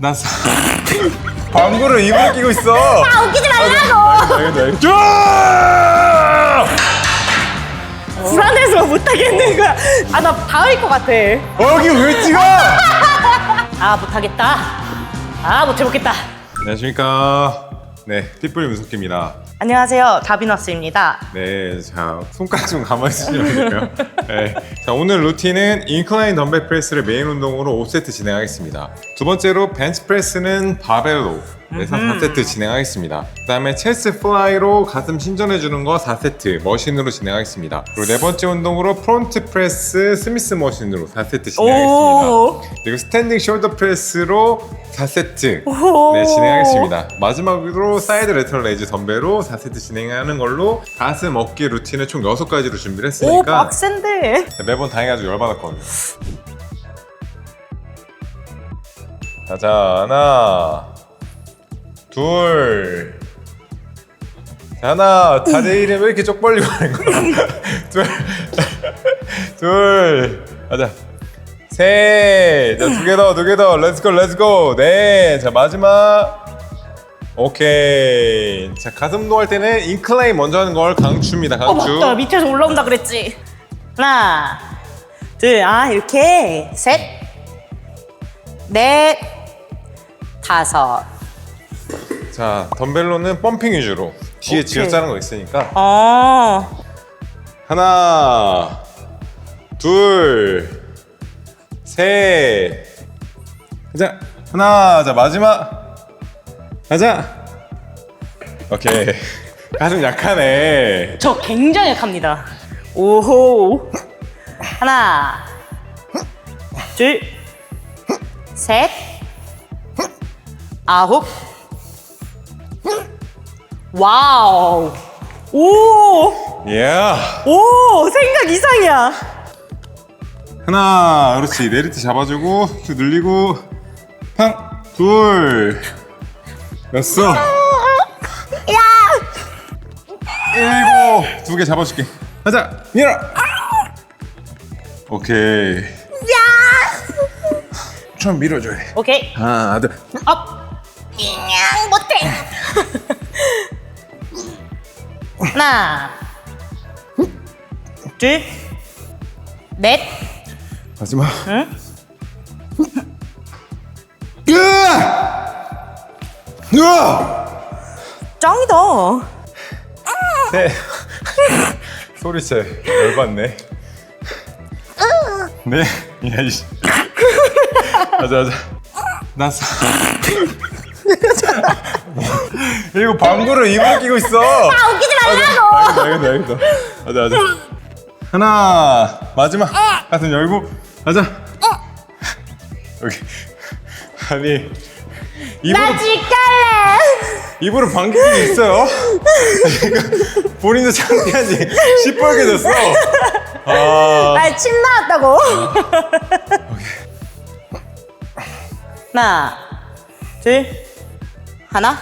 나 사... 방구를 입으로 끼고 있어. 아 웃기지 말라고 알겠다, 알겠다. 불안해서 못 하겠는 거야 아나 닿을 것 같아 여기 왜 찍어? 아 못하겠다 아 못해보겠다 안녕하십니까. 네, 띠뿌리 문석기입니다. 안녕하세요 다비너스입니다 네, 자 손가락 좀 가만히 있으시면 돼요. 네, 자 오늘 루틴은 인클라인 덤벨 프레스를 메인 운동으로 5세트 진행하겠습니다. 두 번째로 벤치 프레스는 바벨로 그래서 4세트 진행하겠습니다. 그 다음에 체스트 플라이로 가슴 신전해 주는 거 4세트 머신으로 진행하겠습니다. 그리고 네 번째 운동으로 프론트 프레스 스미스 머신으로 4세트 진행하겠습니다. 오. 그리고 스탠딩 숄더 프레스로 4세트 오. 네, 진행하겠습니다. 마지막으로 사이드 레터럴 레이즈 덤벨로 4세트 진행하는 걸로 가슴 어깨 루틴을 총 6가지로 준비를 오 했으니까 빡센데 매번 당해가지고 열받았거든요. 가자, 하나, 둘, 자, 하나, 다리 이름 왜 이렇게 쪽 벌리고 하는 거야? 둘, 둘, 가자. 셋, 자, 두 개 더, 두 개 더, 렛츠고, 렛츠고. 네, 자, 마지막. 오케이. 자, 가슴 운동할 때는 인클라인 먼저 하는 걸 강추입니다, 어 강추. 맞다 밑에서 올라온다 그랬지 하나 둘 아 이렇게 셋 넷 다섯 자, 덤벨로는 펌핑 위주로 뒤에 오케이. 쥐어짜는 거 있으니까 어 하나, 둘, 셋. 가자. 하나, 자 마지막. 가자. 오케이. 가슴 약하네. 저 굉장히 약합니다. 오호. 하나, 둘, 셋, 아홉. 와우. 오, 예. 오, 생각 이상이야. 하나, 그렇지. 때 잡아주고 쭉 늘리고 팡, 둘, 여섯, 야, 일곱. 두 개 잡아줄게. 가자. 밀어. 오케이. 야. 좀 밀어줘야 돼. 오케이. 하나, 둘. 업. 그냥 못해. 하나, 둘, 넷. 마지막. 응? 으아! 으아! 짱이다. 네. 소리채 열받네. 네. 야 이씨. 가자 가자. 나 사. 이거 방구를 입으로 끼고 있어. 아 웃기지 말라고. 알겠다 알겠다 알겠다. 가자 가자. 하나 마지막 가슴 열고 가자. 여기 아니 입으로 나 집갈래. 입으로 방귀이 있어요. 본인도 창피한지 시뻘개졌어. 아, 아, 침 나왔다고. 하나, 둘, 하나,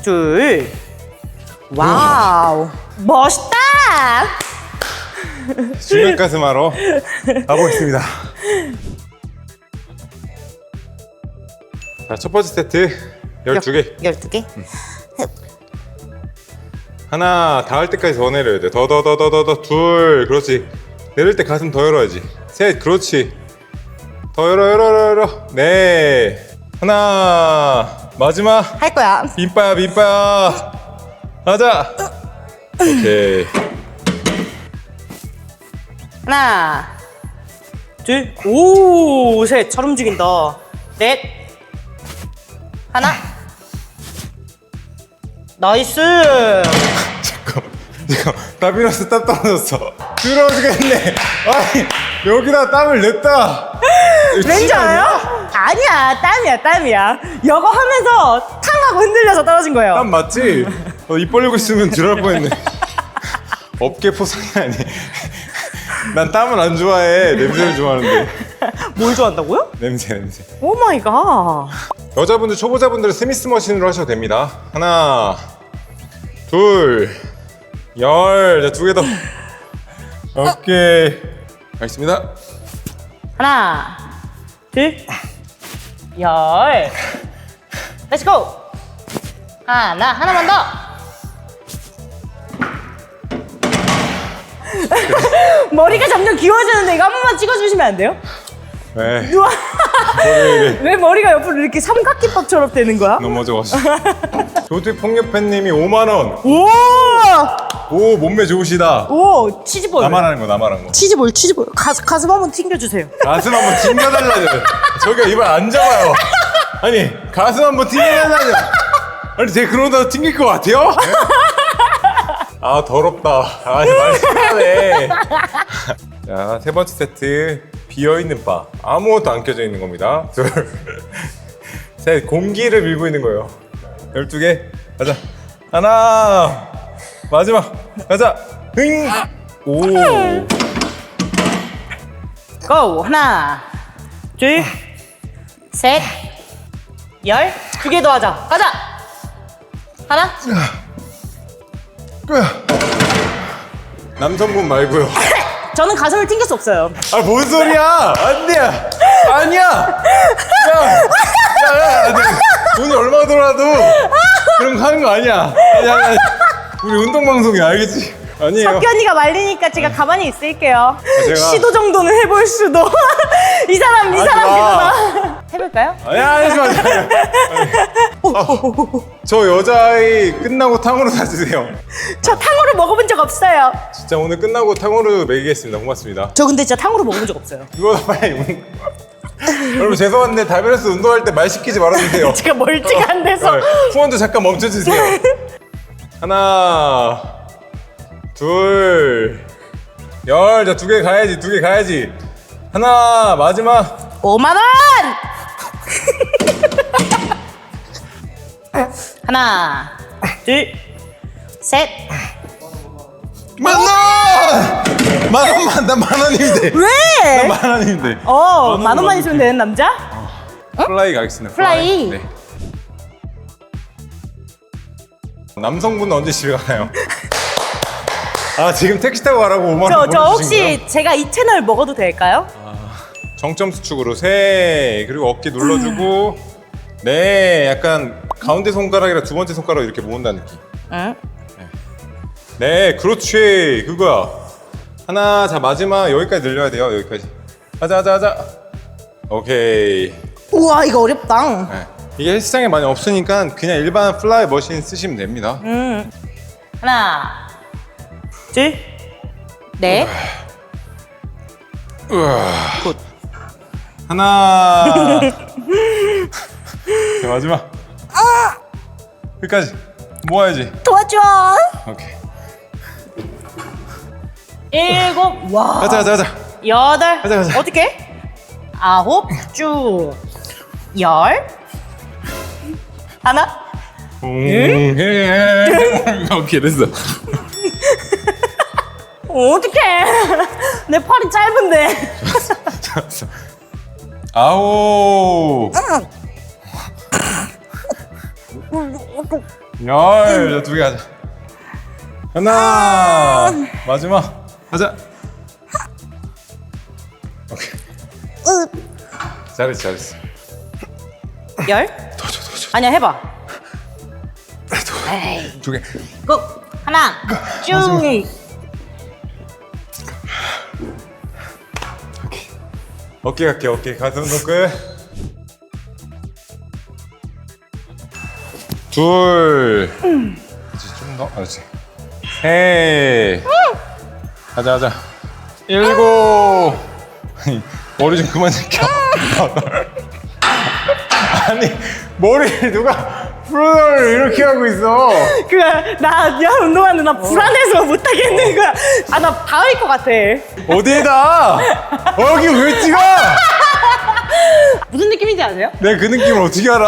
둘. 와우, 멋있다. 중간 가슴 하러 가보겠습니다. 자, 첫 번째 세트 12개. 12개. 하나 닿을 때까지 더 내려야 돼. 더 더 더 더 더 더 둘. 그렇지. 내릴 때 가슴 더 열어야지. 셋. 그렇지. 더 열어 열어 열어 열어. 네. 하나. 마지막. 할 거야. 빈빠야 빈빠야. 가자. 오케이. 하나, 둘, 오, 셋. 잘 움직인다. 넷, 하나. 나이스. 잠깐만. 잠깐. 다비너스 땀 떨어졌어. 들어오겠네. 아니 여기다 땀을 냈다. 왠지? 알아요? 아니야, 땀이야, 땀이야. 이거 하면서 탕 하고 흔들려서 떨어진 거예요. 땀 맞지? 어, 입 벌리고 있으면 들어갈 뻔했네. 어깨 포상이 아니. 난 땀을 안 좋아해. 냄새를 좋아하는데. 뭘 좋아한다고요? 냄새 냄새. 오 마이 갓. 여자분들 초보자분들은 스미스 머신으로 하셔도 됩니다. 하나, 둘, 열. 자, 두 개 더. 오케이. 알겠습니다. 하나, 둘, 열. 렛츠고. 하나, 하나만 더. 머리가 점점 길어지는데 이거 한 번만 찍어주시면 안 돼요? 네. 머리 왜 머리가 옆으로 이렇게 삼각김밥처럼 되는 거야? 넘어져가지고. 조티 폭력팬님이 5만 원. 오! 오 몸매 좋으시다. 오, 치즈볼. 나만 하는 거 나만 하는 거. 치즈볼, 치즈볼. 가슴, 가슴 한번 튕겨주세요. 가슴 한번 튕겨달라뇨. 저기요 이발 안 잡아요. 아니 가슴 한번 튕겨달라뇨. 아니 제가 그러다 튕길 것 같아요? 네? 아 더럽다. 아말 심하네. 자 세 번째 세트 비어 있는 바 아무것도 안 켜져 있는 겁니다. 둘, 셋 공기를 밀고 있는 거예요. 12개 가자. 하나 마지막 가자. 흥. 오. 고! 하나, 둘, 셋, 열. 두 개 더 하자. 가자! 하나, 남성분 말고요. 저는 가슴을 튕길 수 없어요. 아 뭔 소리야? 안돼. 아니야. 야, 야, 야, 야, 돈이 얼마 들어도 그런 거 하는 거 아니야. 아니야, 아니야. 우리 운동 방송이 알겠지? 아니에요. 석기 언니가 말리니까 제가 가만히 있을게요. 제가- 시도 정도는 해볼 수도. 이 사람, 이 하지 사람 마. 그거나. 해볼까요? 아니야, 하지 마. 하지 마. 아, 저 여자아이 끝나고 탕후루 사주세요. 저 탕후루 먹어본 적 없어요. 진짜 오늘 끝나고 탕후루 먹이겠습니다. 고맙습니다. 저 근데 진짜 탕후루 먹어본 적 없어요. 이거 빨리 운... 여러분 죄송한데 다이베르스 운동할 때 말 시키지 말아주세요. 제가 멀지가 안 돼서. 네, 후원도 잠깐 멈춰주세요. 하나, 둘, 열, 자 두 개 가야지, 두 개 가야지. 하나, 마지막. 5만 원! 하나, 둘, 셋. 만 원! 만 원만, 나만 원이면 돼. 왜? 만 원이면 돼. 어, 만만 원만 원만 있으면 되는 남자? 플라이 가겠습니다. 플라이. 네. 남성분은 언제 집에 가나요? 아 지금 택시 타고 가라고 5만 원 저, 저 보내주신? 혹시 제가 이 채널 먹어도 될까요? 정점 수축으로 세 그리고 어깨 눌러주고 네 약간 가운데 손가락이랑 두 번째 손가락 이렇게 모은다는 느낌 응. 네 그렇지 그거야 하나 자 마지막 여기까지 늘려야 돼요 여기까지 하자 하자 하자 오케이 우와, 이거 어렵다. 네. 이게 헬스장에 많이 없으니까 그냥 일반 플라이 머신 쓰시면 됩니다 음. 하나, 둘, 넷. 굿. 하나 자 마지막 끝까지 모아야지 도와줘. 오케이 일곱, 와. 가자 가자 가자 여덟. 가자, 가자. 어떻게? 아홉, 쭉. 열. 하나. 음, 오케이 됐어. 어떡해. 내 팔이 짧은데. 아홉. 열. 자두개 하자. 하나. 마지막. 하자. 오케이. 잘했어 잘했어. 열. 더줘 더줘. 아니야, 해봐. 에이. 두 개. 고. 하나. 쭉. 어깨 갈게 어깨 가슴 운동 끝. 둘. 그렇지 좀 더. 그렇지. 셋. 가자 가자. 일곱. 아니, 머리 좀 그만 제껴. 아니 머리를 누가 프로를 이렇게 하고 있어. 그, 나, 야, 운동하는 나 불안해서 못하겠는 거야. 아, 나 닿을 것 같아. 어디에다? 어, 여기 왜 찍어? 무슨 느낌인지 아세요? 내가 그 느낌을 어떻게 알아?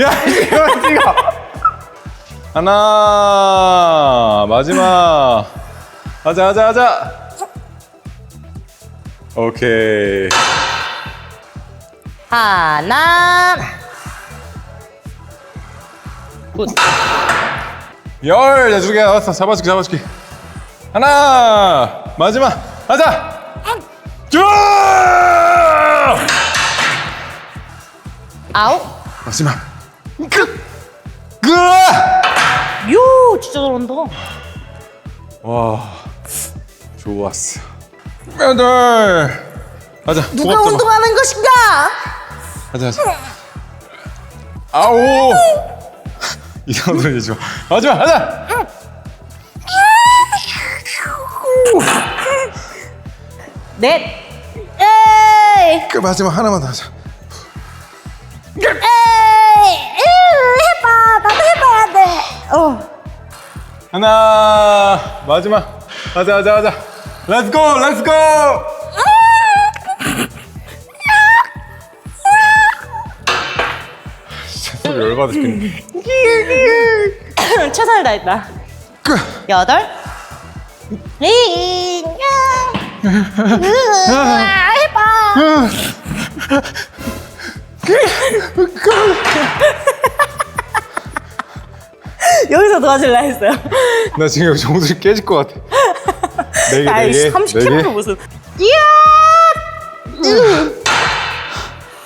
야, 이거 찍어. 하나, 마지막. 하자, 하자, 하자. 오케이. 하나. 굿. 열, 야, 두개 나왔어. 잡아줄게, 잡아줄게. 하나, 마지막. 하자. 쭉! 아홉. 마지막. 그. 그. 요 진짜 잘한다. 와. 좋았어. 여덟. 가자. 누가. 운동하는 것인가? 가자 가자. 아오. 이상한 소리 내지 마. 마지막 가자. 넷. 에이. 그 마지막 하나만 더 하자. 에이. 에이. 해봐. 나도 해봐야 돼. 어. 하나 마지막 가자 가자 가자 렛츠 고 렛츠 고 진짜 소리 열받아 죽겠네 최선을 다했다. 그. 여덟. 이. 으아, 해봐. 여기서 도와줄라 했어요. 나 지금 여기 정수리 깨질 것 같아 네개 아이 네개 30kg 무슨. 이야. 으.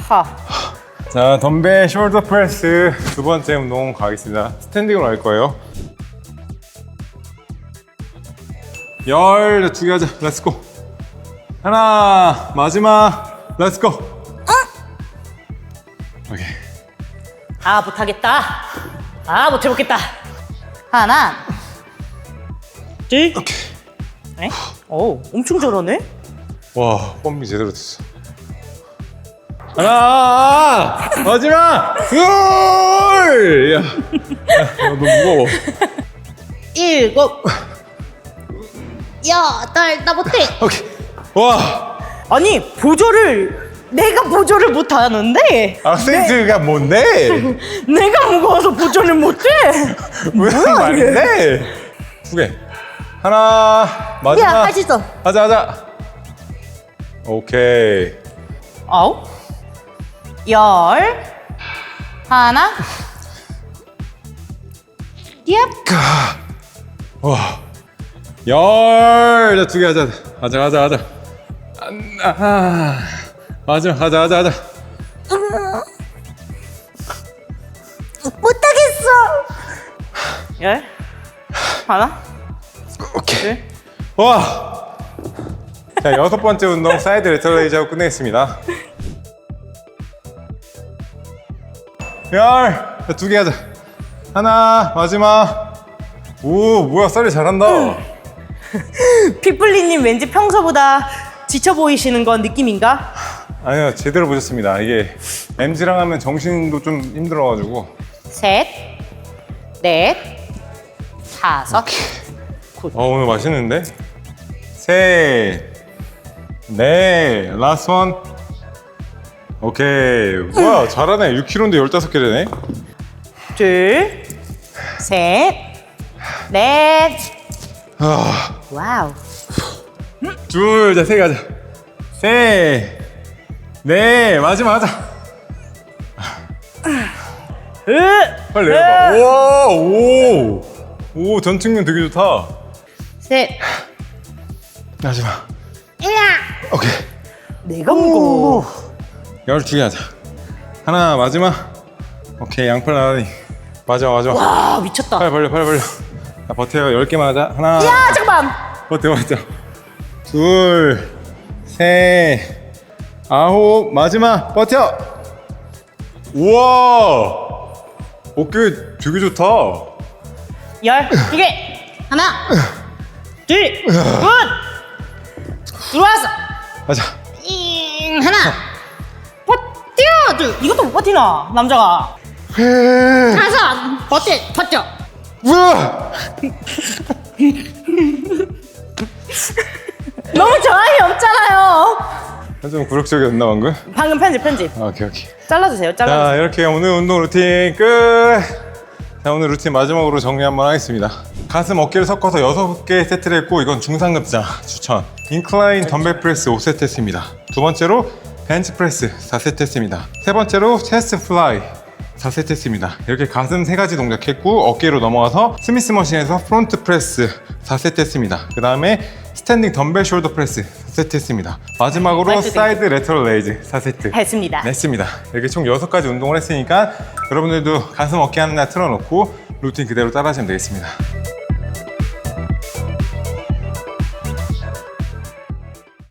하. 자 덤벨 숄더 프레스 두 번째 운동 가겠습니다 스탠딩으로 할 거예요 열 두 개 하자 렛츠 고 하나 마지막 렛츠 고 오케이 아 못하겠다. 아 못해보겠다. 하나. 둘. 오케이 네? 오 엄청 잘하네. 와, 펌이 제대로 됐어. 하나, 마지막, 둘. 야, 야, 너 무거워. 일곱. 여덟 나 못해. 오케이. 와, 아니 보조를 내가 보조를 못하는데 악센트가 뭔데? 내가 무거워서 보조를 못해. 무슨 말인데? 두 개. 하나, 마지막. 야, 할수 있어. 하자, 하자. 오케이. 아홉. 열. 하나. 얍. 와, 열. 자, 두개 하자. 하자, 하자, 하자. 아, 아, 마지막 하자, 하자, 하자. 못하겠어. 열. 하나. 오케이. 둘. 와! 자, 여섯 번째 운동 사이드 레터레이즈 하고 끝내겠습니다. 열! 두 개 하자. 하나, 마지막. 오, 뭐야, 쌀이 잘한다. 피플리님 왠지 평소보다 지쳐 보이시는 건 느낌인가? 아니요, 제대로 보셨습니다. 이게 MG랑 하면 정신도 좀 힘들어가지고. 셋, 넷, 다섯. 어, 오늘 맛있는데? 셋, 넷, 라스트 원. 오케이. 와, 잘하네. 6kg인데 15개 되네. 둘, 셋, 넷. 아. 와우. 둘, 자, 세개 하자. 셋, 넷, 마지막 하자. 으, 빨리 내려봐. 우와, 오, 오, 전측면 되게 좋다. 셋. 마지막. 으아. 오케이. 내가 무거워. 열두 개 하자. 하나, 마지막. 오케이, 양팔 나가니. 마지막, 마지막. 아 미쳤다. 팔 벌려, 팔 벌려. 자, 버텨요. 열 개만 하자. 하나. 야 잠깐만. 버텨, 버텨. 둘, 셋, 아홉, 마지막. 버텨. 우와. 어깨 되게 좋다. 열 두 개. 하나, 둘, 굿. 들어왔어. 가자. 잉 하나. 버텨 둘. 이것도 못 버티나 남자가. 다섯. 버텨 버텨. 너무 저항이 없잖아요. 좀 굴욕적이었나 방금? 방금 편집 편집. 아, 오케이 오케이. 잘라주세요. 잘라. 자 이렇게 오늘 운동 루틴 끝. 자 오늘 루틴 마지막으로 정리 한번 하겠습니다. 가슴 어깨를 섞어서 6개 세트를 했고 이건 중상급자 추천. 인클라인 덤벨 프레스 5세트 했습니다. 두 번째로 벤치 프레스 4세트 했습니다. 세 번째로 체스트 플라이 4세트 했습니다. 이렇게 가슴 세 가지 동작했고 어깨로 넘어가서 스미스 머신에서 프론트 프레스 4세트 했습니다. 그 다음에 스탠딩 덤벨 숄더 프레스 4세트 했습니다. 마지막으로 네, 사이드 사이드 레터럴 레이즈 4세트 했습니다. 냈습니다. 이렇게 총 6가지 운동을 했으니까 여러분들도 가슴 어깨 하는 날 틀어놓고 루틴 그대로 따라하시면 되겠습니다.